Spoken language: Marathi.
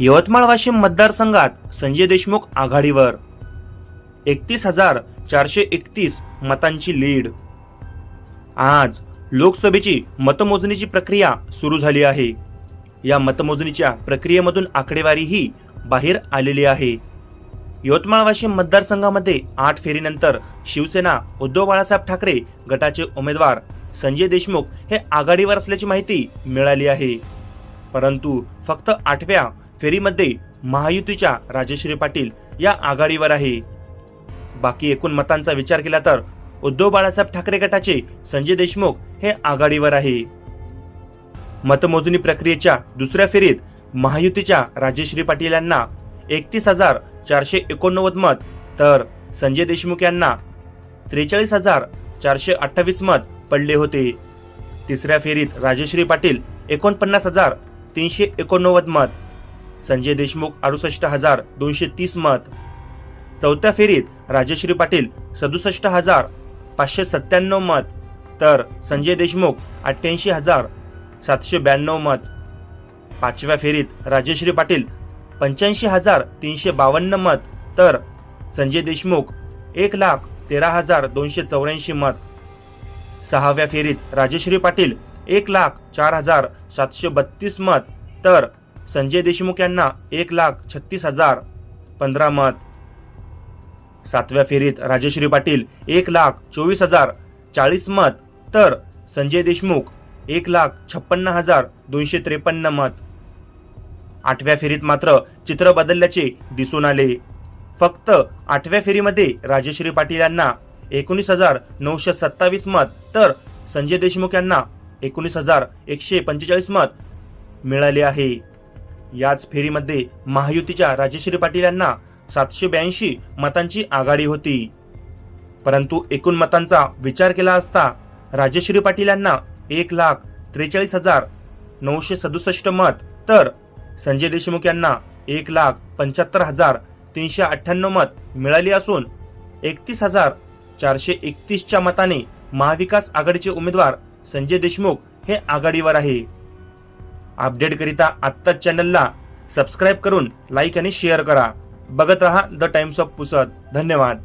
यवतमाळ वाशिम मतदारसंघात संजय देशमुख आघाडीवर. एकतीस हजार चारशे एकतीस मतांची लीड. आज लोकसभेची मतमोजणीची प्रक्रिया सुरू झाली आहे. या मतमोजणीच्या प्रक्रियेमधून आकडेवारीही बाहेर आलेली आहे. यवतमाळ वाशिम मतदारसंघामध्ये आठ फेरीनंतर शिवसेना उद्धव बाळासाहेब ठाकरे गटाचे उमेदवार संजय देशमुख हे आघाडीवर असल्याची माहिती मिळाली आहे. परंतु फक्त आठव्या फेरीमध्ये महायुतीच्या राजश्री पाटील या आघाडीवर आहे. बाकी एकूण मतांचा विचार केला तर उद्धव बाळासाहेब ठाकरे गटाचे संजय देशमुख हे आघाडीवर आहे. मतमोजणी प्रक्रियेच्या दुसऱ्या फेरीत महायुतीच्या राजश्री पाटील यांना एकतीस हजार चारशे एकोणनव्वद मत तर संजय देशमुख यांना त्रेचाळीस हजार चारशे अठ्ठावीस मत पडले होते. तिसऱ्या फेरीत राजश्री पाटील एकोणपन्नास हजार तीनशे एकोणनव्वद मत संजय देशमुख अडुसष्ट हजार दोनशे तीस मत. चौथ्या फेरीत राजश्री पाटील सदुसष्ट हजार पाचशे सत्त्याण्णव मत. तर संजय देशमुख अठ्ठ्याऐंशी हजार सातशे ब्याण्णव मत. पाचव्या फेरीत राजश्री पाटील पंच्याऐंशी हजार तीनशे बावन्न मत. तर संजय देशमुख एक लाख तेरा हजार दोनशे चौऱ्याऐंशी मत. सहाव्या फेरीत राजश्री पाटील एक लाख चार हजार सातशे बत्तीस मत. तर संजय देशमुख यांना एक लाख छत्तीस हजार पंधरा मत. सातव्या फेरीत राजश्री पाटील एक लाख चोवीस हजार चाळीस मत तर संजय देशमुख एक लाख छप्पन्न हजार दोनशे त्रेपन्न मत. आठव्या फेरीत मात्र चित्र बदलल्याचे दिसून आले. फक्त आठव्या फेरीमध्ये राजश्री पाटील यांना एकोणीस हजार नऊशे सत्तावीस मत तर संजय देशमुख यांना एकोणीस हजार एकशे पंचेचाळीस मत मिळाले आहे. याच फेरीमध्ये महायुतीच्या राजेश्री पाटील यांना सातशे ब्याऐंशी मतांची आघाडी होती. परंतु एकूण मतांचा विचार केला असता राजेश्री पाटील यांना एक लाख त्रेचाळीस हजार नऊशे सदुसष्ट मत तर संजय देशमुख यांना एक लाख पंच्याहत्तर हजार तीनशे अठ्ठ्याण्णव मत मिळाली असून एकतीस हजार चारशे एकतीसच्या मताने महाविकास आघाडीचे उमेदवार संजय देशमुख हे आघाडीवर आहे. अपडेटकरिता आत्ताच चॅनलला सबस्क्राईब करून लाईक आणि शेअर करा. बघत रहा द टाइम्स ऑफ पुसद. धन्यवाद.